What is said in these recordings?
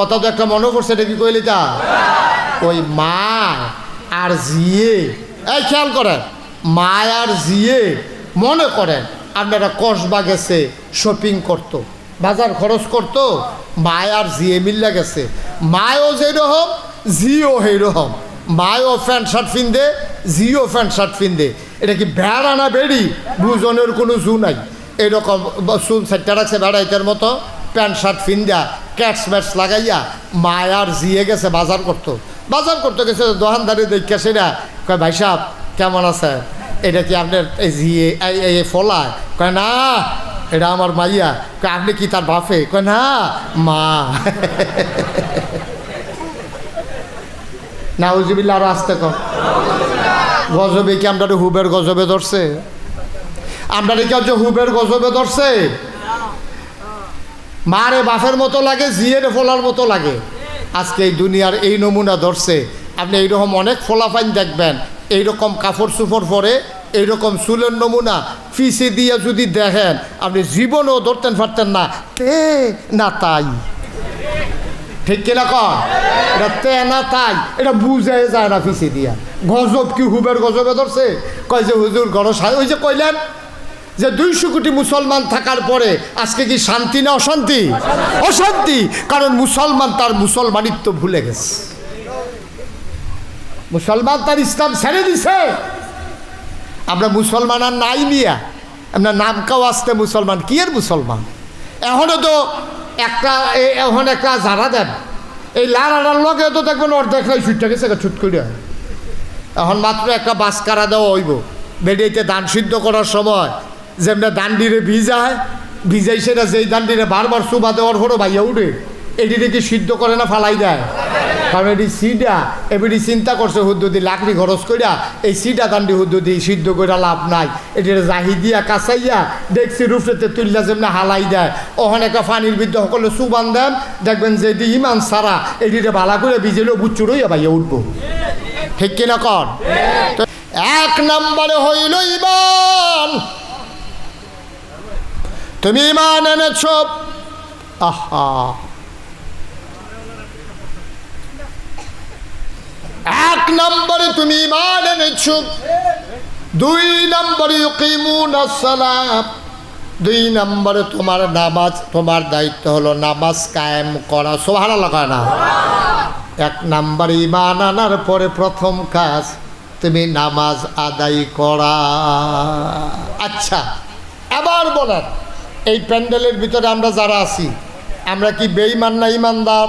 কথা তো একটা মনে পড়ছে, এটা কি কইলি তা? ওই মা আর জিয়ে। এই খেয়াল করেন, মা আর জিয়ে মনে করেন আপনারা কসবা গেছে শপিং করতো, বাজার খরচ করতো, মা আর জিয়ে মিল্লা গেছে। মায়ও যেই রকম জিও সেই রকম। মায়ও প্যান্ট শার্ট ফিনদে জিও প্যান্ট শার্ট ফিনদে এটা কি বেড়া না বেড়ি? দুজনের কোনো জু নাই। এইরকম চুল সাইটটা রাখছে বেড়াইতের মতো, প্যান্ট শার্ট ফিন্দা ক্যাটস ম্যাটস লাগাইয়া মায়ার জিয়ে গেছে, বাজার করতো। বাজার করতে গেছে দোকানদারি দেখে সেটা কয়, ভাই সাহেব, কেমন আছে এটা কি আপনার এই জিয়ে, এই এই ফলা? কয়, না, এটা আমার মাইয়া। কয়, আপনি কি তার বাপে? কয়, না, মা। না উজিবিল্লা আরও আসতে কম গজবে কি আমরা হুবের গজবে ধরছে? আমরা কি হচ্ছে হুবের গজবে ধরছে? মারে বাফের মতো লাগে, জিয়ের ফোলার মতো লাগে। আজকে এই দুনিয়ার এই নমুনা ধরছে। আপনি এইরকম অনেক ফোলাফাইন দেখবেন। এইরকম কাপড় চুপড় পরে, এইরকম চুলের নমুনা ফিসে দিয়ে যদি দেখেন, আপনি জীবনও ধরতেন পারতেন না। তে না তাই। ঠিক কিনা কন? এটা তে না তাই। এটা বুঝে যায় না ফিসে দিয়া। গজব কি হুবের গজবে ধরছে? কয় যে হুজুর গর ওই যে কইলেন যে দুইশো কোটি মুসলমান থাকার পরে আজকে কি শান্তি না অশান্তি? অশান্তি। কারণ মুসলমান তার মুসলমানিত্ব ভুলে গেছে। মুসলমান তার ইসলাম ছেড়ে দিছে। আমরা মুসলমান আর নাই মিয়া। আমরা নামকাও আসতে মুসলমান কি এর মুসলমান? এখনও তো একটা এখন একটা যারা দেন। এই লারাটার লগে তো দেখবেন অর্ধেক নাই ছুটটা গেছে ছুট করে এখন মাত্র একটা বাস কারা দেওয়া হইব। বেডিয়েতে দান সিদ্ধ করার সময় যেমন দান্ডিরে ভিজায় ভিজাই সেটা যেই দান্ডিরে বারবার সুবা দেওয়ার পরও ভাইয়া উঠে এটিতে কি সিদ্ধ করে না, ফালাই দেয়। কারণ এটি সিডা এবারে চিন্তা করছে হুদ্দুদি লাকড়ি খরচ করিয়া এই সিডা দান্ডি হুদ্দুদি সিদ্ধ কইরা লাভ নাই। এটির জাহি দিয়া কাঁচাইয়া দেখছি রুফেতে তুললা যেমনি হালাই দেয়। ওখানে একটা পানির বিদ্যা সকলে সুবান দেন, দেখবেন যে এটি ইমান সারা এটিতে ভালা করে ভিজেলেও বুচ্চুরই ভাইয়া উঠবো। ঠিক কিনা কর এক নম্বরে হইল ইমান। তুমি ইমান এনেছ। আহা। এক নম্বরে তুমি ইমান এনেছ। দুই নম্বরে দুই নম্বরে তোমার নামাজ, তোমার দায়িত্ব হলো নামাজ কায়েম করা। সোহারা লাগা না? এক নাম্বার ইমান আনার পরে প্রথম কাজ, তুমি নামাজ আদায় করা। আচ্ছা আবার বলেন। এই প্যান্ডেলের ভিতরে আমরা যারা আছি, আমরা কি বেইমান না ইমানদার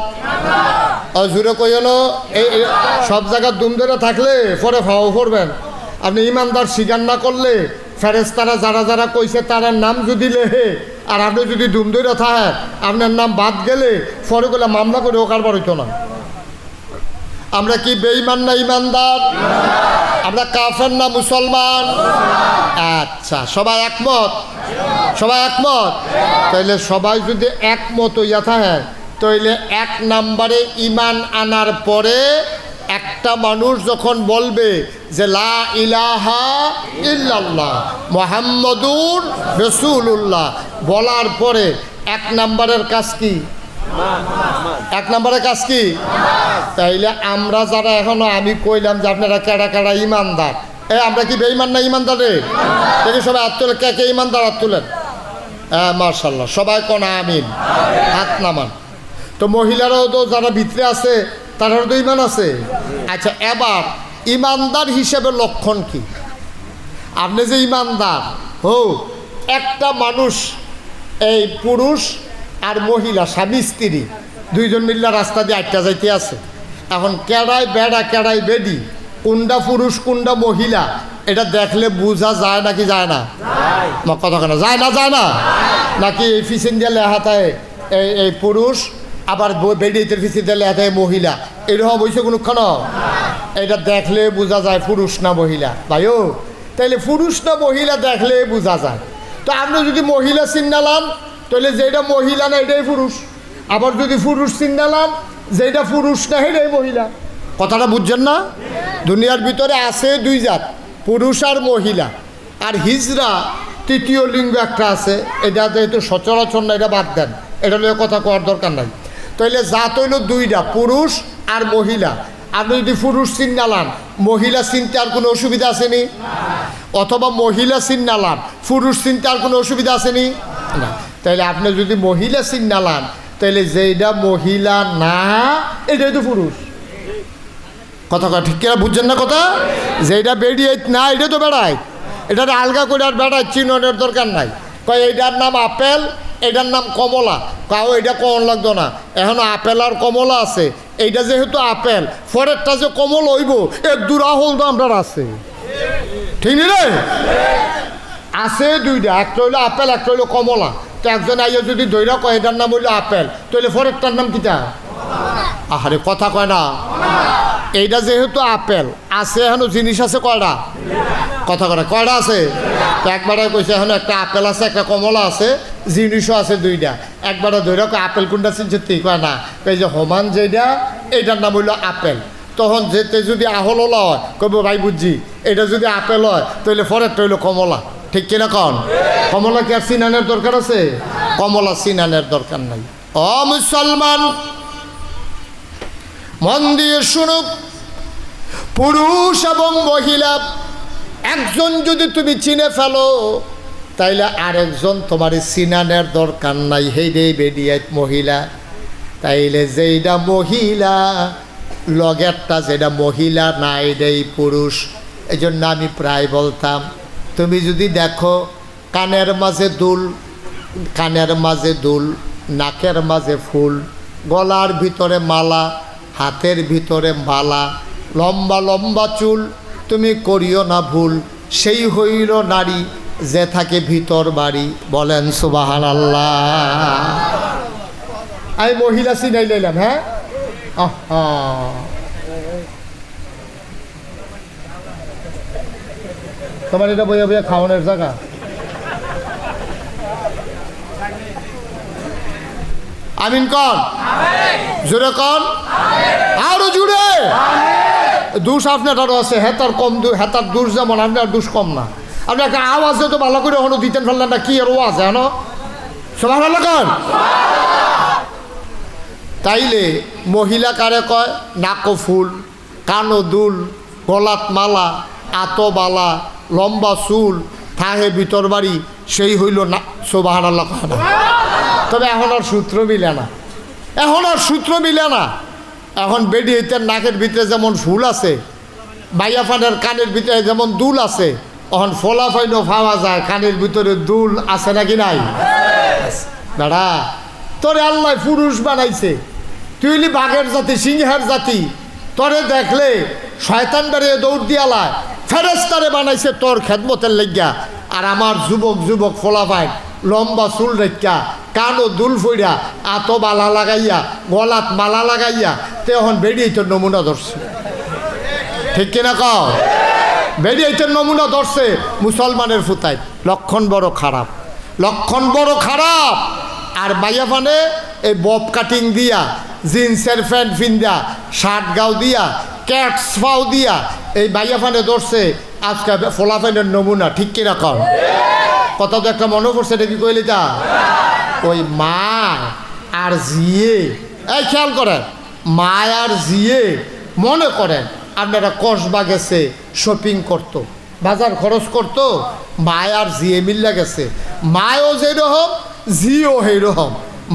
জুড়ে কই হলো এই সব জায়গায় দুম ধরে থাকলে পরে ফাও করবেন আপনি ইমানদার স্বীকার না করলে ফেরেস্তারা যারা যারা কইছে তার নাম যদি লেহে, আর আপনি যদি দুম ধরে থাকেন, আপনার নাম বাদ গেলে পরে গেলে মামলা করে ও কারবার হইতো না। আমরা কি বেঈমান না ইমানদার আমরা কাফের না মুসলমান? আচ্ছা সবাই একমত? সবাই একমত? তাইলে সবাই যদি একমত হইয়া থাকে তাইলে এক নাম্বারে ইমান আনার পরে একটা মানুষ যখন বলবে যে, লা ইলাহা ইল্লাল্লাহ মোহাম্মদুর রসুল্লাহ বলার পরে এক নাম্বারের কাজ কি? এক নম্বরের কাজ কি? তাইলে আমরা যারা এখনও, আমি কইলাম যে আপনারা কেডা কেডা ইমানদার। এ, আমরা কি বেইমান না ইমানদার রে? সবাই হাত তুলে কে কে ইমানদার হাত তুলেন? হ্যাঁ মার্শাল্লাহ সবাই কোন আমিন? হাত নামান। তো মহিলারাও তো যারা ভিতরে আছে তারাও তো ইমান আছে? আচ্ছা এবার ইমানদার হিসেবে লক্ষণ কি? আপনি যে ইমানদার হো, একটা মানুষ, এই পুরুষ আর মহিলা, স্বামী, স্ত্রী, দুইজন মিল্লা রাস্তা দিয়ে আটটা যাইতে আছে। এখন কেড়াই বেড়া কেড়াই বেডি কোনটা পুরুষ কোনটা মহিলা, এটা দেখলে বোঝা যায় নাকি যায় না? কথা কেন যায় না যায় না? নাকি এই ফিসিন দিয়ে থাকে, এই এই পুরুষ, আবার বেডিতে ফিসিন দিয়ে থাকে মহিলা। এরকম হয়েছে কোনোক্ষণ এটা দেখলে বোঝা যায় পুরুষ না মহিলা। ভাইও, তাইলে পুরুষ না মহিলা দেখলে বোঝা যায়। তো আপনি যদি মহিলা চিন্নালাম তাহলে যেটা মহিলা না, এটাই পুরুষ। আবার যদি পুরুষ চিন্নালাম যেটা পুরুষ না, এটাই মহিলা। কথাটা বুঝছেন না? দুনিয়ার ভিতরে আছে দুই জাত, পুরুষ আর মহিলা। আর হিজরা তৃতীয় লিঙ্গ একটা আছে, এটা যেহেতু সচরাচর না, এটা বাদ দেন। এটা নিয়ে কথা কওয়ার দরকার নাই। তাইলে জাত হইল দুইটা, পুরুষ আর মহিলা। আপনি যদি পুরুষ চিন্নালান মহিলা চিনতে আর কোনো অসুবিধা আসেনি অথবা মহিলা চিন্নালান পুরুষ চিনতে আর কোনো অসুবিধা আসেনি না। তাইলে আপনি যদি মহিলা চিন্নালান তাইলে যেইটা মহিলা না এটাই তো পুরুষ। কথা কথা ঠিক কিনা বুঝছেন না কথা? যেটা বেরিয়ে না এটা তো বেড়ায়। এটা আলগা করে আর বেড়ায় চিননের দরকার নাই। কয় এইটার নাম আপেল এটার নাম কমলা। কাউ এটা কমন লাগতো না। এখন আপেল আর কমলা আছে। এইটা যেহেতু আপেল, পরেরটা যে কমল হইব এর দুরাহল তো আমরা আছে। ঠিক রে? আছে দুইটা একটা হইল আপেল, একটা হইল কমলা। তো একজন আইয়া যদি দৈরা কয়, এটার নাম হইল আপেল। তাহলে পরেরটার নাম কিটা আহারে, কথা কয় না। এইটা যেহেতু আপেল, আছে এখনও জিনিস আছে কয়টা কথা কয় কয়টা আছে? একবারে কইছে এখন একটা আপেল আছে, একটা কমলা আছে, জিনিসও আছে দুইটা একবারে ধরে আপেল কোনটা চিনছে তুই কয় না। এই যে সমান যেটা এইটার নাম হইল আপেল। তখন যেতে যদি আহললা হয়, কইব ভাই বুঝছি এটা যদি আপেল হয় তাহলে পরেরটা হইল কমলা। ঠিক কিনা কন? কমলা কি আর সিনানের দরকার আছে? কমলা সিনানের দরকার নাই। অ, মুসলমান! মন দিয়ে শুনুক। পুরুষ এবং মহিলা, একজন যদি তুমি চিনে ফেলো, তাইলে আরেকজন তোমার চিনানের দরকার নাই। হেই রে বেডিয়াত মহিলা, তাইলে যেইটা মহিলা, লগেরটা যেটা মহিলা, নাই রে পুরুষ। এই জন্য আমি প্রায় বলতাম তুমি যদি দেখো কানের মাঝে দুল, কানের মাঝে দুল, নাকের মাঝে ফুল, গলার ভিতরে মালা, হাতের ভিতরে মালা, লম্বা লম্বা চুল, তুমি করিও না ভুল। সেই হইল নারী যে থাকে ভিতর বাড়ি। বলেন সুবাহান আল্লাহ আমি মহিলা চিনাই লাইলাম হ্যাঁ? আহা। তোমার এটা বইয়া বইয়া খাওয়ানোর জায়গা। আমিন কন? জোরে কন? আরও জুড়ে দুষ আপনারও আছে, হেতার কম হেতার দুষ যেমন, আপনার দুষ কম না। আপনি একটা আওয়াজে তো ভালো করে এখনও দিতেন ফেললেন না, কি আর ওয়াজ হেন সবাই ভালো কন? তাইলে মহিলা কারে কয়? নাকো ফুল কানো দুল গলাত মালা আতো বালা লম্বা চুল, থাহে ভিতর বাড়ি, সেই হইল না সোবাহান আল্লাহ তবে এখন আর সূত্র মিলে না। এখন আর সূত্র মিলে না। এখন বেডি হইতের নাকের ভিতরে যেমন ফুল আছে, বাইয়া ফানের কানের ভিতরে যেমন দুল আছে, এখন ফোলা ফাইনও পাওয়া যায়, কানের ভিতরে দুল আছে নাকি নাই? দাদা তোরে আল্লাহ পুরুষ বানাইছে। তুই বাঘের জাতি, সিংহের জাতি। তরে দেখলে শয়তান বেরিয়ে দৌড় দিয়ালায় ফেরেস্তারে বানাইছে তোর খেদমতের লেগিয়া। আর আমার যুবক যুবক ফোলাফাই লম্বা চুল রেখা কানো দুল ফইরা আত বালা লাগাইয়া, গলাত মালা লাগাইয়া, তে এখন বেরিয়ে তোর নমুনা ধরছে। ঠিক কিনা কও? বেরিয়ে তোর নমুনা ধরছে মুসলমানের ফুতায়। লক্ষণ বড় খারাপ। লক্ষণ বড় খারাপ। আর মাইয়া ফানে এই বব কাটিং দিয়া জিন্সের প্যান্ট ফিন্দা শার্ট গাও দিয়া, ক্যাটস ফাও দিয়া, এই বাইয়া ফানে ধরছে, আজকে ফোলাফাইনের নমুনা, ঠিক কিনা কর? কথা তো একটা মনে পড়ছে, এটা কি কইলি তা? ওই মা আর জিয়ে, এই খেয়াল করেন, মা আর জিয়ে মনে করেন, আপনারা কসবা গেছে শপিং করতো, বাজার খরচ করতো, মা আর জিয়ে মিল্লা গেছে, মায়ও যেরকম, জিও সেইরকম,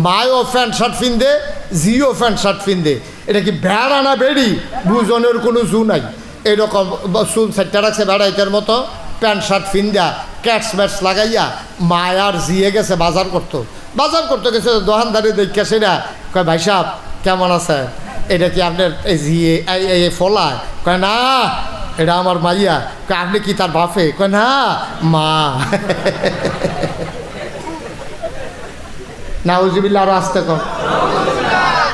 মায়ও প্যান্ট শার্ট ফিন্দে জিও প্যান্ট শার্ট ফিন্দে এটা কি বেড়া না বেড়ি? দুজনের কোনো জু নাই। এইরকম চুল সাইটটা রাখছে বেড়াইতের মতো, প্যান্ট শার্ট ফিন্দা ক্যাটস ব্যাটস লাগাইয়া মায়ার জিয়ে গেছে বাজার করতো। বাজার করতে গেছে দোকানদারি দেখে সেটা কয়, ভাই সাহেব, কেমন আছে? এটা কি আপনার এই জিয়ে, এই- ফলা? কয়, না, এটা আমার মাইয়া। কয়, আপনি কি তার বাপে? কয়, না, মা। না উজিবিল্লা আরও আসতে কম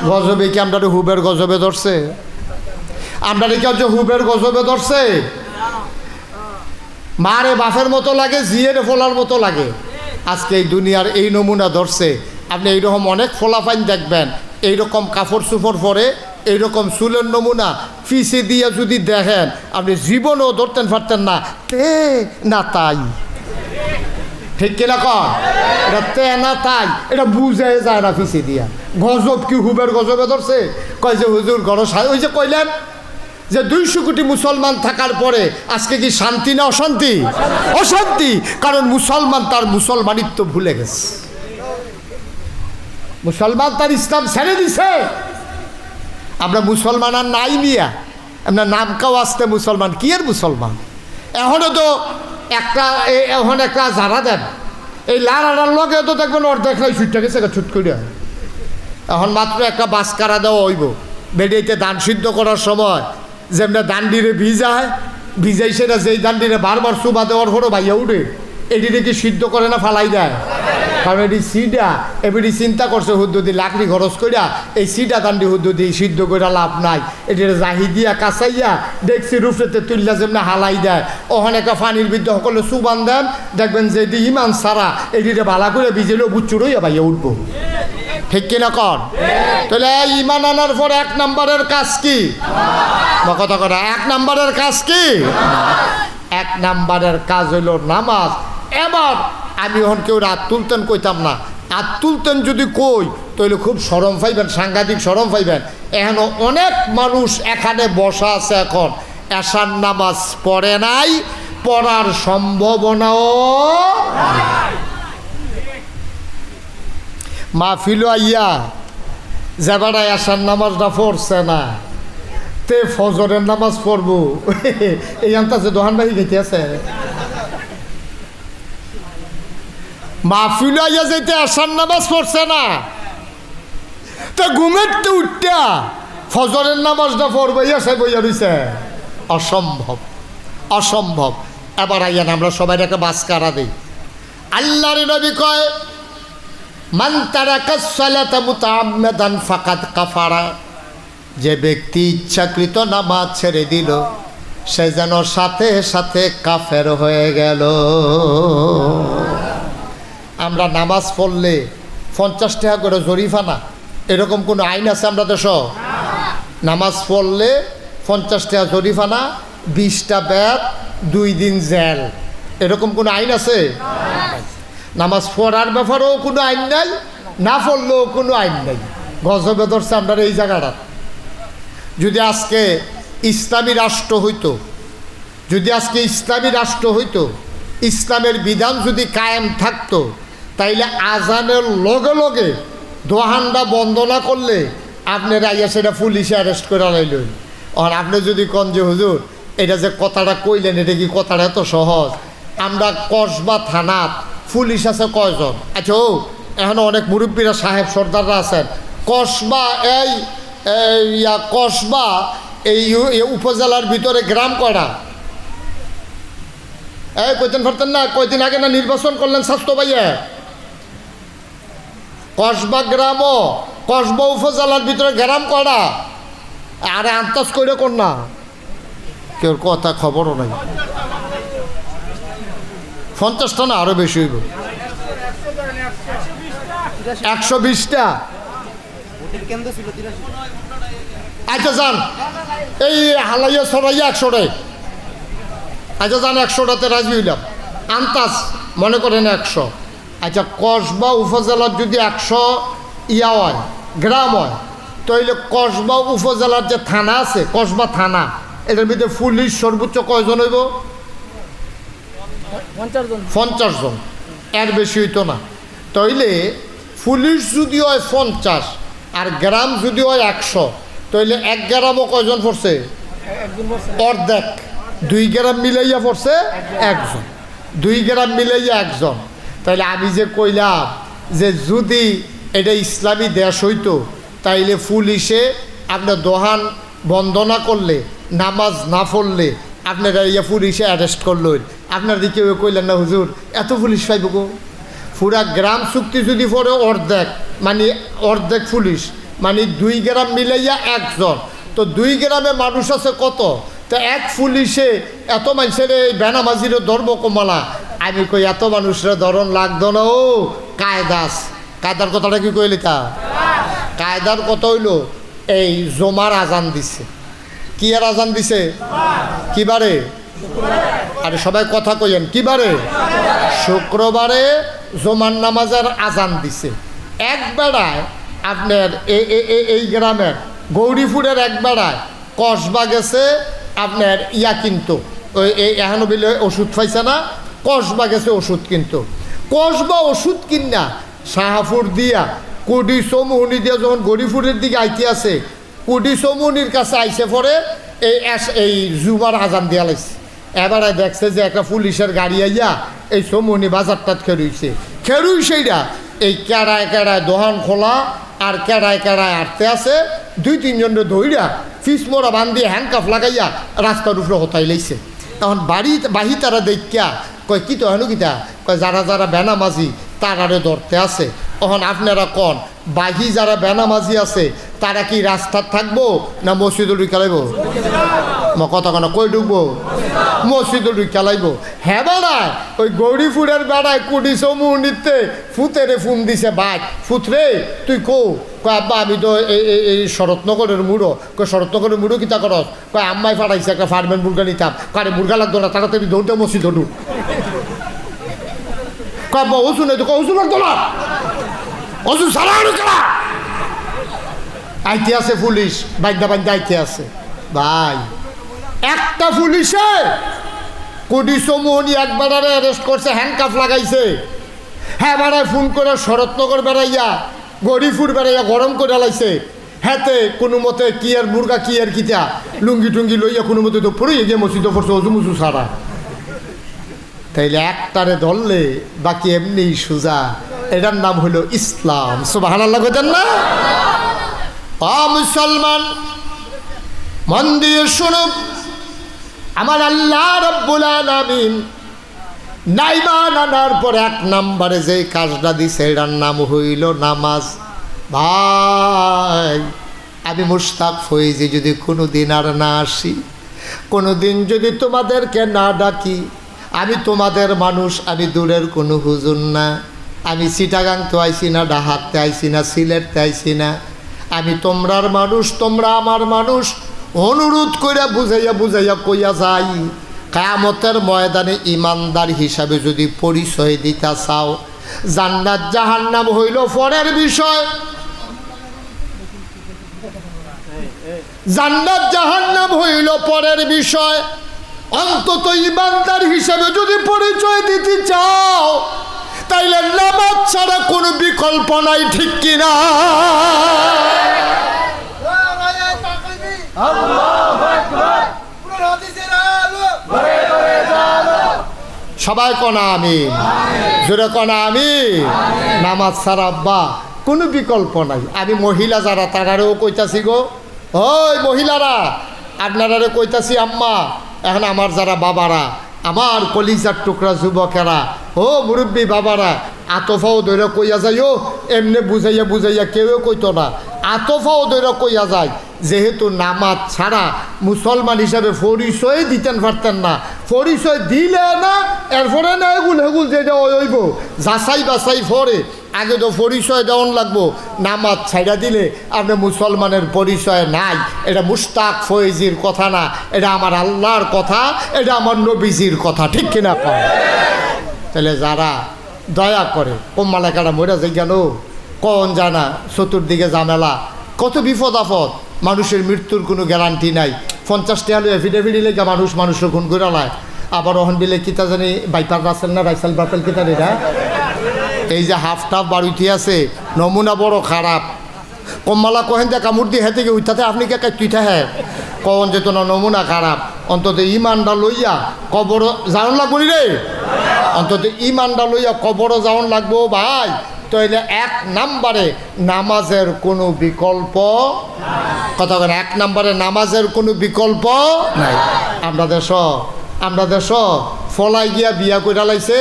গজবে কি আমরা হুবের গজবে ধরছে? আমরা কি হচ্ছে হুবের গজবে ধরছে? মারে বাফের মতো লাগে, জিয়ের ফোলার মতো লাগে। আজকে এই দুনিয়ার এই নমুনা ধরছে। আপনি এইরকম অনেক ফোলাফাইন দেখবেন। এইরকম কাপড় চুপড় পরে, এইরকম চুলের নমুনা ফিসে দিয়ে যদি দেখেন, আপনি জীবনও ধরতেন পারতেন না। তে না তাই। ঠিক কিনা তে না তাই। এটা বুঝে যায় না ফিসে দিয়া। গজব কি হুবের গজবে ধরছে কয় যে হুজুর গর ওই যে কইলেন যে দুইশো কোটি মুসলমান থাকার পরে আজকে কি শান্তি না অশান্তি? অশান্তি। কারণ মুসলমান তার মুসলমানিত্ব ভুলে গেছে। মুসলমান তার ইসলাম ছেড়ে দিছে। আমরা মুসলমান আর নাই মিয়া। আমরা নামকাও আসতে মুসলমান কি এর মুসলমান? এখনও তো একটা এখন একটা জারা দেন। এই লাড়ার লগে তো দেখবেন অর্ধেক নাই ছুটটা গেছে ছুট করে এখন মাত্র একটা বাস কারা দেওয়া হইব। বেডিয়েতে দান সিদ্ধ করার সময় যেমন দান্ডিরে ভিজায়, ভিজাই সেটা যেই দান্ডিরে বারবার সুবা দেওয়ার পরও ভাইয়া উঠে এটিতে কি সিদ্ধ করে না ফালাই দেয়? কারণ এটি সিডা এবারে চিন্তা করছে হুদ্দুদি লাকড়ি খরচ কইরা, এই সিডা দান্ডি হুদ্দুদি সিদ্ধ কইরা লাভ নাই। এটি জাহি দিয়া কাঁচাইয়া দেখছি রুফেতে তুললা যেমন হালাই দেয়। ওখানে একটা পানির বিদ্যে সকলে সুবান দেন, দেখবেন যে এটি ইমান সারা এটিতে ভালা করে ভিজেলেও বুচ্চুরইয়া ভাইয়া উঠবো। ঠিক কিনা কর তাহলে ইমান আনার পর এক নম্বরের কাজ কি? কথা কথা এক নম্বরের কাজ কি? এক নম্বরের কাজ হইল নামাজ। এবার আমি এখন কেউ রাত তুলতেন কইতাম না। আর তুলতেন যদি কই তাহলে খুব সরম পাইবেন সাংঘাতিক সরম পাইবেন। এখন অনেক মানুষ এখানে বসা আছে এখন। এশার নামাজ পড়ে নাই পড়ার সম্ভাবনাও মাহফিল আইয়া যাবারা আসার নামাজটা পড়ছে না। তে ফজরের নামাজ পড়ব। এই আনতাছে দোহান বাহি গেতে আছে। মাহফিল আইয়া যেতে আসার নামাজ পড়ছে না। তা ঘুমের তো উঠটা ফজরের নামাজটা পড়বে ইয়া বইয়া রইছে। অসম্ভব অসম্ভব। এবার আইয়ান আমরা সবাই একটা বাস কারা দিই। আল্লাহর নবী কয় মান যে ব্যক্তি ইচ্ছাকৃত নামাজ ছেড়ে দিল, সে যেন সাথে সাথে কাফের হয়ে গেল। আমরা নামাজ পড়লে পঞ্চাশ টাকা করে জরিফানা এরকম কোনো আইন আছে আমরা দেশ নামাজ পড়লে পঞ্চাশ টাকা জরিফানা বিশটা ব্যাগ, দুই দিন জেল। এরকম কোনো আইন আছে? নামাজ পড়ার ব্যাপারেও কোনো আইন নাই, না পড়লেও কোনো আইন নাই। গজবে ধরছে আমরা এই জায়গাটা। যদি আজকে ইসলামী রাষ্ট্র হইতো, যদি আজকে ইসলামী রাষ্ট্র হইতো, ইসলামের বিধান যদি কায়েম থাকতো, তাইলে আজানের লগে লগে দোহানটা বন্ধ না করলে আপনারা আইয়া সেটা পুলিশে অ্যারেস্ট করে লাইলেন আর আপনি যদি কন যে, হুজুর, এটা যে কথাটা কইলেন, এটা কি কথাটা এত সহজ? আমরা কসবা থানাত পুলিশ আছে কয়জন? আচ্ছা ও, এখন অনেক মুরব্বীরা, সাহেব সর্দাররা আছেন। কসবা এই ইয়া, কসবা এই উপজেলার ভিতরে গ্রাম কয়টা? এই কইতেন ফারতেন না? কয়দিন আগে না নির্বাচন করলেন স্বাস্থ্য ভাইয়া? কসবা গ্রামও কসবা উপজেলার ভিতরে গ্রাম কয়টা? আরে আন্তাজ করে কোন না। কেউ কথা খবরও নাই। পঞ্চাশটা না আরও বেশি হইব? একশো বিশটা? আচ্ছা যান। এই হালাইয়া সরাইয়া একশোটাই। আচ্ছা যান, একশোটাতে রাজি হইলাম। আন্তাজ, মনে করেন একশো। আচ্ছা কসবা উপজেলার যদি একশো ইয়া হয়, গ্রাম হয় তাইলে কসবা উপজেলার যে থানা আছে, কসবা থানা, এটার ভিতরে পুলিশ সর্বোচ্চ কয়জন হইব? পঞ্চাশ জন। এর বেশি হইতো না। তাইলে পুলিশ যদি হয় পঞ্চাশ আর গ্রাম যদি হয় একশো তাইলে এক গ্রামও কয়জন পড়ছে? অর্ধেক। দুই গ্রাম মিলাইয়া পড়ছে একজন। দুই গ্রাম মিলাইয়া একজন। তাইলে আমি যে কইলাম যে যদি এটা ইসলামী দেশ হইতো তাইলে পুলিশে আপনার দোহান বন্ধ না করলে নামাজ না পড়লে আপনারা ইয়া পুলিশে অ্যারেস্ট করলেন, আপনার দিকে কেউ কইলেন না, হুজুর? এত পুলিশ পাইব গো পুরা গ্রাম চুক্তি যদি পড়ে অর্ধেক মানে অর্ধেক পুলিশ মানে দুই গ্রাম মিলাইয়া একজন, তো দুই গ্রামে মানুষ আছে কত? তো এক পুলিশে এত মানুষের এই বেনামাজির ধর্ম কমালা, আমি কই এত মানুষের ধরন লাগতো না ও, কায়দাস। কায়দার কথাটা কি কইলি তা? কায়দার কথা হইল, এই জমার আজান দিছে। কি আর আজান দিছে? কিবারে? আরে সবাই কথা কইেন কিবারে? শুক্রবারে জোমান নামাজের আজান দিছে। এক বেড়ায় আপনার এই গ্রামের গৌরীপুরের এক বেড়ায় কসবা গেছে আপনার ইয়া কিন্তু। ওই এই এখনও বিলে ওষুধ পাইছে না, কসবা গেছে ওষুধ কিন্তু। কসবা ওষুধ কিনা শাহাপুর দিয়া, কুডি সমুহনি দিয়া যখন গরিপুরের দিকে আইতে আছে কুডি সমুহনির কাছে আইসে পরে এই এই জুমার আজান দিয়া লাগছে এবারে দেখছে যে একটা পুলিশের গাড়ি আইয়া এই সমুহনি বাজারটাত খেরুইছে। খেরুই সেইটা এই কেড়ায় কেড়ায় দোহান খোলা আর কেড়ায় কেড়ায় আটতে আছে, দুই তিনজনের ধইরা ফিস মোড়া বান্ধি হ্যান্ডকাফ লাগাইয়া রাস্তার উপরে হতাই লাইছে। তখন বাড়ি বাহি তারা দেখিয়া কয়, কি তো হেন কিতা? কয়, যারা যারা বেনামাজি তারারে ধরতে আছে। তখন আপনারা কন, বাহি যারা বেনামাজি আছে, তারা কি রাস্তার থাকব না মসজিদে ঢুকে লাইব? ম কথা কেন, কই ঢুকবো? মসজিদে ঢুকে লাইব। হ্যাঁ বেড়ায় ওই গৌরীপুরের বেড়ায় কুড়ি সমূহ নিতে ফুতেরে ফোন দিছে বাইক ফুতরে তুই কো? আব্বা, আমি তো এই শরৎনগরের মুড়ো। কয়, শরৎনগরের মুড়ো কিতা করস? কয়, আম্মাই ফাটাইছে একটা ফার্মের মুরগা নিতাম। কারে মুরগা লাগতো না, তাড়াতাড়ি দৌড়তে মসজিদ ঢুক। আব্বা ওষুধ নেই তো ওষুধ লাগতো না ওষুধ সারা কেনা আইতে আছে পুলিশ ভাই, একটা পুলিশে কোটি সমুহনি একবার অ্যারেস্ট করছে হ্যান্ডকাফ লাগাইছে। হ্যাঁ বেড়ায় ফোন করে শরৎনগর বেড়াইয়া গরিপুর বেড়াইয়া গরম করে লাইছে। হ্যাঁতে কোনো মতে কি আর মুরগা, কি আর কিতা, লুঙ্গি টুঙ্গি লইয়া কোনো মতে তো পড়ে গিয়ে মসজিদে পড়ছে অজু মুজু সারা। তাইলে একটারে ধরলে বাকি এমনি সুজা। এটার নাম হলো ইসলাম। সুবাহ না? মুসলমান, মন দিয়ে শুনুক আমার আল্লাহ রব্বুল আলামিন নাইমান আনার পর এক নাম্বারে যে কাজটা দিছে, এটার নাম হইল নামাজ। ভাই, আমি মুস্তাক ফইজি যদি কোনো দিন আর না আসি কোনো দিন যদি তোমাদেরকে না ডাকি আমি তোমাদের মানুষ, আমি দূরের কোনো হুজুর না। আমি চিটাগাং তো আইছি না, ডাহাতে আইছি না সিলেটতে আইছি না। আমি তোমরার মানুষ, তোমরা আমার মানুষ। অনুরোধ করে বুঝাইয়া বুঝাইয়া কইয়া যাই। কায়ামতের ময়দানে ইমানদার হিসাবে যদি পরিচয় দিতে চাও, জান্নাত জাহান্নাম হইল পরের বিষয়। জান্নাত জাহান্নাম হইল পরের বিষয়। অন্তত ইমানদার হিসাবে যদি পরিচয় দিতে চাও, তাইলে নামাজ ছাড়া কোনো বিকল্প নাই, ঠিক কিনা সবাই কনা আমি জোরে কনা আমি নামাজ ছাড়া আব্বা, কোনো বিকল্প নাই। আমি মহিলা যারা, তারারেও কইতাছি গো। ওই মহিলারা, আপনারারে কইতাছি আম্মা এখন আমার যারা বাবারা, আমার কলিজার টুকরা যুবকেরা, ও মুরব্বী বাবারা, আতফাও ধরে কইয়া যায়, ও এমনি বুঝাইয়া বুঝাইয়া কেউ কইতো না। আতফাও ধরে কইয়া যায়, যেহেতু নামাজ ছাড়া মুসলমান হিসাবে পরিচয় দিতেন পারতেন না, পরিচয় দিলে না, এরপরে না এগুল হেগুল যেটা ওইব যাচাই বাছাই পরে আগে তো পরিচয় দেওয়ান লাগবো। নামাজ ছাইড়া দিলে আপনি মুসলমানের পরিচয় নাই। এটা মুস্তাক ফয়েজির কথা না। এটা আমার আল্লাহর কথা। এটা আমার নবীজির কথা। ঠিক কিনা কম তাহলে যারা দয়া করে কোম্মালাকাটা মরে যে কেন? কন জানা? চতুর্দিকে ঝামেলা কত বিপদ আপদ। মানুষের মৃত্যুর কোনো গ্যারান্টি নাই। পঞ্চাশ টাকা এফিডেভিডি লেগে মানুষ মানুষের খুন করে লায়। আবার ওহন বিলে কিতা জানি বাইপার রাসেল না? রাইসাল বাপেল কিতা রে এই যে হাফ টাফ বাড়িতে আছে, নমুনা বড় খারাপ। কম্মালা কহেন যে কামড় দিয়ে হেতে গিয়ে উঠাতে আপনি কে তুইটা হ্যাঁ কখন যেত না নমুনা খারাপ অন্তত ইমানটা লইয়া কবর যাওন লাগবো রে অন্তত ইমানটা লইয়া কবর যাওন লাগবো ভাই। তাইলে এক নাম্বারে নামাজের কোনো বিকল্প কথা কেন এক নাম্বারে নামাজের কোনো বিকল্প নাই। আমরা দেশ আমরা দেশ ফলাই গিয়া বিয়া কইরা লাইছে।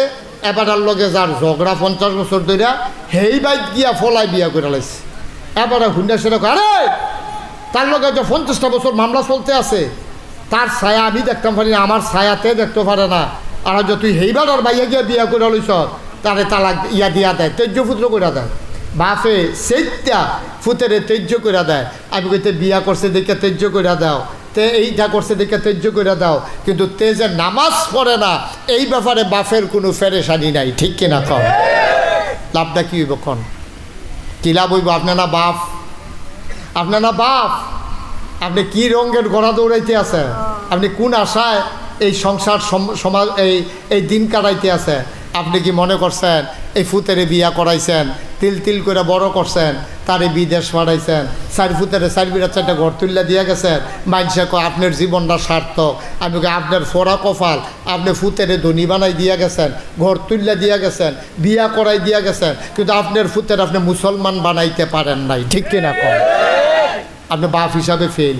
এবারের লগে যার ঝগড়া পঞ্চাশ বছর ধরে সেই বাইক গিয়া ফলাই বিয়া কইরা লাইছে। এবারে হুন্ডা সেটা আরে, তার লগে যে পঞ্চাশটা বছর মামলা চলতে আছে, তার ছায়া আমি দেখতাম পারি না, আমার ছায়াতে দেখতে পারে না। আর যে তুই হেইবার আর বাইয়া গিয়া বিয়া করে লইছ, তারে তালাক ইয়া দিয়া দেয়, তেজ্য পুত্র করে দেয়। বাপে সেইটা ফুতেরে তেজ্য করে দেয়। আমি কইতে বিয়া করছে দেখে তেজ্য করে দাও। তে এইটা করছে দেখে তেজ্য করে দাও। কিন্তু তে যে নামাজ পড়ে না, এই ব্যাপারে বাফের কোনো ফেরেশানি নাই, ঠিক কিনা কম লাভটা কি হইব কন? কিলা বইব আপনার না বাপ? আপনার না বাপ? আপনি কি রঙের গড়া দৌড়াইতে আছে আপনি কোন আশায় এই সংসার সম- সমাজ এই এই দিন কাটাইতে আছে আপনি কি মনে করছেন, এই ফুতেরে বিয়া করাইছেন, তিল তিল করে বড় করছেন, তারে বিদেশ পাঠাইছেন, চারি ফুতেরে চারি বিরাট চারটা ঘর তুললা দিয়ে গেছেন, মাইনসে কয় আপনার জীবনটা সার্থক, আমি আপনার ফোড়া কপাল, আপনি ফুতেরে ধনী বানাই দিয়া গেছেন, ঘর তুললা দিয়া গেছেন, বিয়া করাই দিয়া গেছেন, কিন্তু আপনার ফুতের আপনি মুসলমান বানাইতে পারেন নাই, ঠিক কিনা কম আপনি বাপ হিসাবে ফেল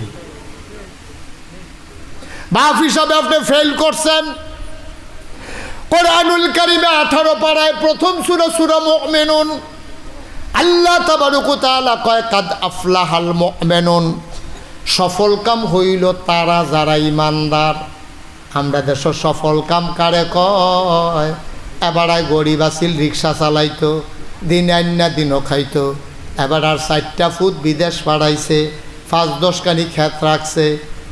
বাপ হিসাবে আপনি ফেল করছেন কোরআনুল কারিমে আঠারো পাড়ায় প্রথম সুরা সুরা মুমিনুন। আল্লাহ তাবারুকু তাআলা কয়, কাদ আফলাহাল মুমিনুন। সফল কাম হইল তারা যারা ইমানদার আমরা দেশ সফল কাম কারে কয়? এবারায় গরিব আছিল, রিক্সা চালাইতো, দিন আন্না দিনও খাইতো। এবার আর চারটা ফুট বিদেশ পাড়াইছে, পাঁচ দশখানি ক্ষেত রাখছে,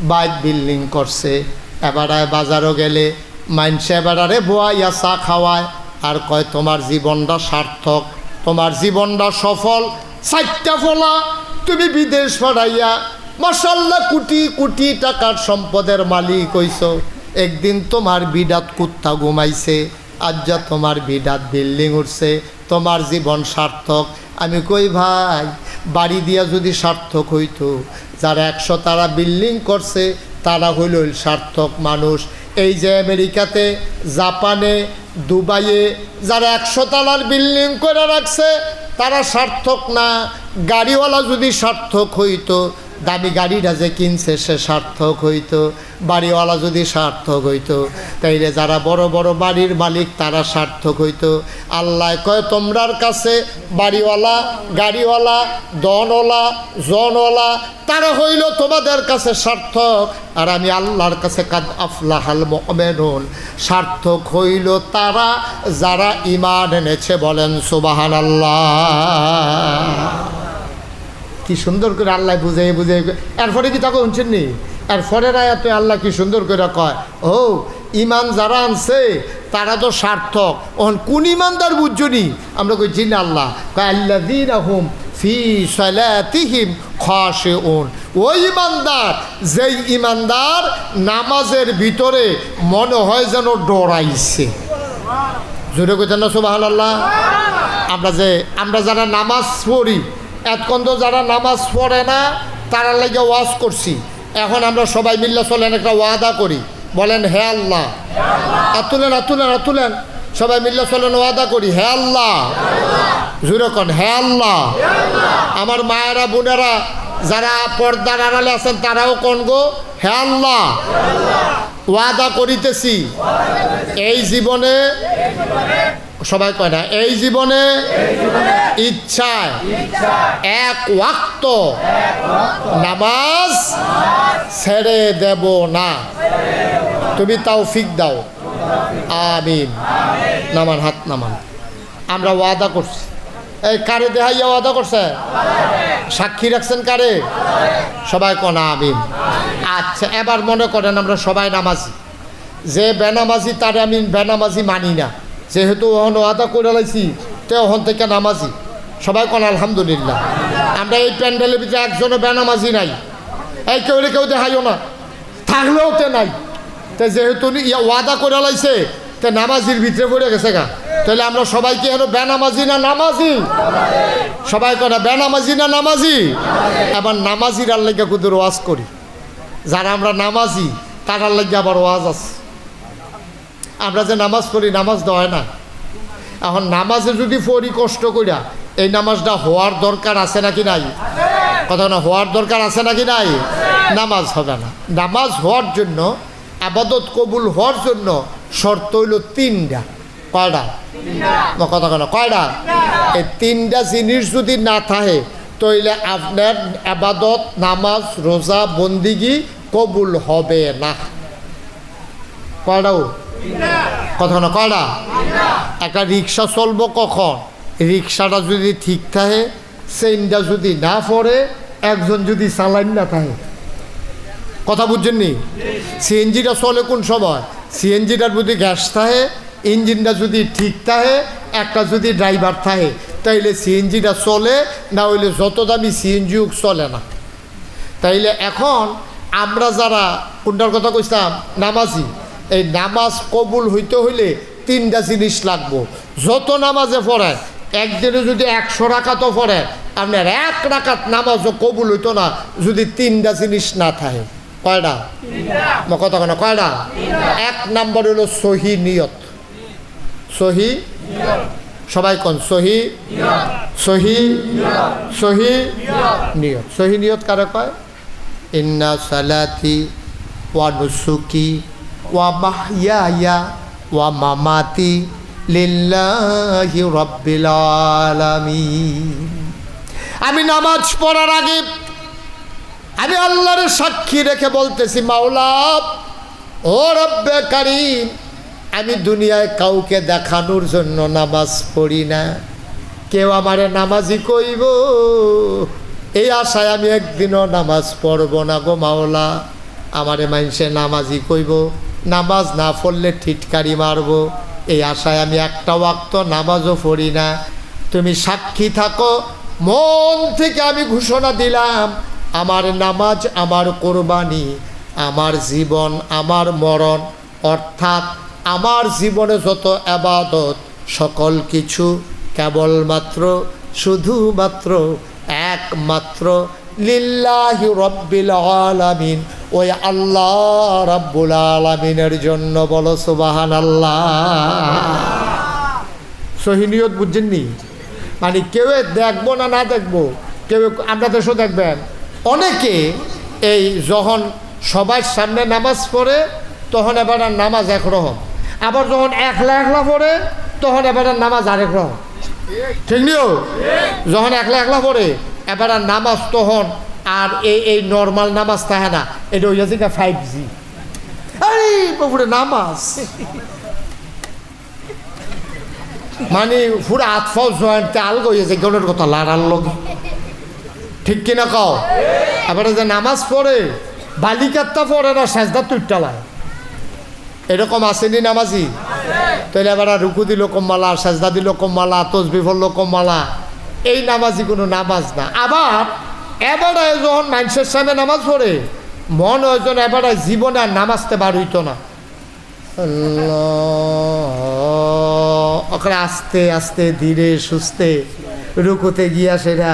বাইক বিল্ডিং করছে। এবারায় বাজারও গেলে মাইনসে এবারে বোয়াইয়া চা খাওয়ায়। আর কয়, তোমার জীবনটা সার্থক, তোমার জীবনটা সফল, চারটা ফলা, তুমি বিদেশ পাঠাইয়া মাসাল্লাহ কোটি কোটি টাকার সম্পদের মালিক হইছ। একদিন তোমার বিডাত কুত্তা ঘুমাইছে, আজ যা তোমার বিডাত বিল্ডিং উঠছে, তোমার জীবন সার্থক। আমি কই, ভাই, বাড়ি দিয়া যদি সার্থক হইতো, যারা একশো তারা বিল্ডিং করছে, তারা হইল সার্থক মানুষ। এই যে আমেরিকাতে, জাপানে, দুবাইয়ে যারা একশো তালার বিল্ডিং করে রাখছে, তারা সার্থক না? গাড়িওয়ালা যদি সার্থক হইতো দামি গাড়িটা যে কিনছে, সে সার্থক হইতো, বাড়িওয়ালা যদি সার্থক হইতো, তাইলে যারা বড় বড় বাড়ির মালিক, তারা সার্থক হইতো। আল্লাহ কয়, তোমরার কাছে বাড়িওয়ালা, গাড়িওয়ালা দনওয়ালা জনওয়ালা, তারা হইল তোমাদের কাছে সার্থক। আর আমি আল্লাহর কাছে, কাদ আফলাহাল মমেনুন সার্থক হইল তারা যারা ইমান এনেছে বলেন সুবাহান আল্লাহ কি সুন্দর করে আল্লাহ বুঝে বুঝে এরপরে কি তাকে শুনছেন নি? এরপরের আয়াতে আল্লাহ কি সুন্দর করে কয়, ও, ইমান যারা আনছে, তারা তো সার্থক। ওহন কোন ইমানদার বুঝছনি আমরা কই, জিন আল্লাহ। আল্লাহ দিন আহম ফি সলাতিহিম খসে ওন ওই ইমানদার, যেই ইমানদার নামাজের ভিতরে মনে হয় যেন ডরাইছে। জোরে কইতেন না সুবাহ আল্লাহ আমরা যে, আমরা যারা নামাজ পড়ি এতক্ষণ তো যারা নামাজ পড়ে না, তারা লাগে ওয়াজ করছি। এখন আমরা সবাই মিল্লা চলেন, একটা ওয়াদা করি। বলেন, হে আল্লাহ। আতুলেন আতুলেন আতুলেন সবাই মিল্লা চলেন, ওয়াদা করি। হে আল্লাহ। জুড়ে কন, হে আল্লাহ। আমার মায়েরা, বোনেরা, যারা পর্দার আড়ালে আছেন, তারাও কন গো, হে আল্লাহ। ওয়াদা করিতেছি। এই জীবনে সবাই কয় না, এই জীবনে ইচ্ছায় এক ওয়াক্ত নামাজ ছেড়ে দেব না। তুমি তাও ফিক দাও। আমিন। নামান, হাত নামান। আমরা ওয়াদা করছি। এই কারে দেহাইয়া ওয়াদা করছে? সাক্ষী রাখছেন কারে? সবাই কনা আমিন। আচ্ছা এবার মনে করেন আমরা সবাই নামাজি। যে বেনামাজি, তারে আমি বেনামাজি মানি না। যেহেতু ওহন ওয়াদা করে লাইছি, তে ওহন থেকে নামাজি। সবাই কোন, আলহামদুলিল্লাহ। আমরা এই প্যান্ডেলের ভিতরে একজনও বেনামাজি নাই। এই কেউ কেউ দেখাইও না। থাকলেও তে নাই। তে যেহেতু ওয়াদা করে লাইছে, তে নামাজির ভিতরে পড়ে গেছে গা। তাহলে আমরা সবাইকে এন বেনামাজি না নামাজি? সবাই করে বেনামাজি না নামাজি? এবার নামাজির আল্লাহকে কুদুর ওয়াজ করি। যারা আমরা নামাজি তার লাগে আবার ওয়াজ আছে। আমরা যে নামাজ পড়ি নামাজ দেওয়া না। এখন নামাজে যদি পড়ি কষ্ট করিয়া এই নামাজটা হওয়ার দরকার আছে নাকি নাই? কথা না হওয়ার দরকার আছে নাকি নাই? নামাজ হবে না। নামাজ হওয়ার জন্য আবাদত কবুল হওয়ার জন্য শর্ত হইল তিনটা। কয়টা? কথা কেন কয়টা? এই তিনটা জিনিস যদি না থাকে তাইলে আপনার আবাদত নামাজ রোজা বন্দিগি কবুল হবে না। কয়টাও কথা না কয়টা? একটা রিক্সা চলবো কখন? রিক্সাটা যদি ঠিক থাকে চেইনটা যদি না পড়ে, একজন যদি চালাইন না থাকে। কথা বুঝছেন নি? সিএনজিটা চলে কোন সময়? সিএনজিটার যদি গ্যাস থাকে, ইঞ্জিনটা যদি ঠিক থাকে, একটা যদি ড্রাইভার থাকে, তাইলে সিএনজিটা চলে, না হইলে যত দামি সিএনজি হোক চলে না। তাইলে এখন আমরা যারা, কোনটার কথা কইতাম নামাজি। এই নামাজ কবুল হইতে হইলে তিনটা জিনিস লাগবো। যত নামাজে পড়ে একদিনে যদি একশো রাকাতও পড়ে আপনার এক রাকাত নামাজও কবুল হইতো না যদি তিনটা জিনিস না থাকে। কয়টা কথা কেন কয়টা এক নাম্বার হলো সহি নিয়ত। সহি? সবাই কন? সহি? সহি? সহি? নিয়ত। সহি নিয়ত কারে কয়? ইন্না সালাতি ওয়া নুসুকি ওয়া মাহইয়ায়া ওয়া মামাতি লিল্লাহি রাব্বিল আলামিন আমি নামাজ পড়ার আগে আমি আল্লাহর সাক্ষী রেখে বলতেছি, মাওলা, ও রব্বে কারিম, আমি দুনিয়ায় কাউকে দেখানোর জন্য নামাজ পড়ি না। কেউ আমারে নামাজি কইব, এই আশায় আমি একদিনও নামাজ পড়ব না গো মাওলা। আমারে মানুষে নামাজি কইব। নামাজ না পড়লে ঠিটকারি মারব। এই আশায় আমি একটা ওয়াক্ত নামাজও পড়ি না। তুমি সাক্ষী থাকো, মন থেকে আমি ঘোষণা দিলাম, আমার নামাজ আমার কোরবানি, আমার জীবন আমার মরণ, অর্থাৎ আমার জীবনে যত আবাদত, সকল কিছু কেবলমাত্র, শুধুমাত্র একমাত্র লিল্লাহি রব্বিল আলামিন। ওই আল্লাহ রব্বুল আলামিনের জন্য বলো সুবাহান আল্লাহ সহিনিয়ত বুঝছেননি মানে কেউ দেখব না না দেখব? কেউ আমরা দেশও দেখবেন। অনেকে এই যখন সবার সামনে নামাজ পড়ে, তখন এবার নামাজ একরকম আবার যখন একলা একলা পড়ে, তখন এবার নামাজ আরেক রকম। ঠিক নিও যখন একলা একলা পড়ে এবার আর নামাজ তখন আর এই এই নর্মাল নামাজ থাকে না, এটা হয়ে যাচ্ছে ফাইভ জি আরে নামাজ। মানে পুরো আতফাও জয়েন্ট আলগ হয়েছে গণের কথা লাড়ার লোক ঠিক কিনা কও? এবারে যে নামাজ পড়ে, বালিকাত্তা পড়ে না, সাজদা তুইটালায় এরকম আসেনি নামাজি? তাহলে এবার রুকু দিল কমমালা, সাজদা দিল কমমালা তসবি ফল কমমালা। এই নামাজি কোনো নামাজ না। আবার এবারে যখন মানুষের সামনে নামাজ পড়ে, মন হয়েছেন এবারে জীবনে আর নামাজতে বার হইতো না। ওখানে আস্তে আস্তে, ধীরে, সুস্থে রুকুতে গিয়া সেটা,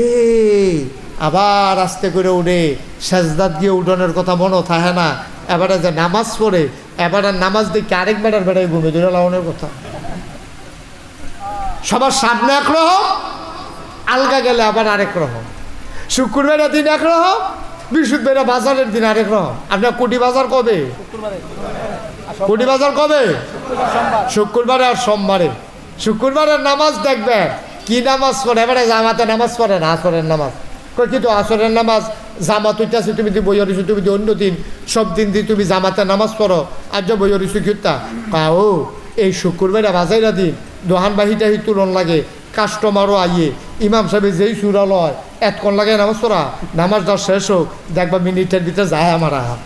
এই আবার আস্তে করে উঠে, সেজদাত গিয়ে উঠোনের কথা মনে থাকে না। এবারে যে নামাজ পড়ে, এবারে নামাজ দেখে আরেক বেটার বেটায় ঘুমে ধরে লাউনের কথা। সবার সামনে এক রকম আলগা গেলে আবার আরেক রকম। শুক্রবারের দিন এক রকম বৃহস্পতিবার বাজারের দিন আরেক রকম। আপনার কোটি বাজার কবে? কোটি বাজার কবে? শুক্রবারে আর সোমবারে। শুক্রবারের নামাজ দেখবেন, কি নামাজ পড়ে? এবারে জামাতে নামাজ পড়ে না? আসরের নামাজ। কই কিন্তু আসরের নামাজ? জামাত উঠতেছে তুমি দি বই হরিছো তুমি দি অন্য দিন, সব দিন দি তুমি জামাতে নামাজ পড়ো, আর যে বই হরিছো কিতা কাও, এই শুক্রবারে বাজাইরা দিন, দোহান বাহিটা তুলন লাগে। কাস্টমারও আইয়ে। ইমাম সাহেব যেই সুরা লয়, এতক্ষণ লাগে নামাজ পড়া, নামাজটা শেষ হোক, দেখবা মিনিটের ভিতরে যায় আমার আহা।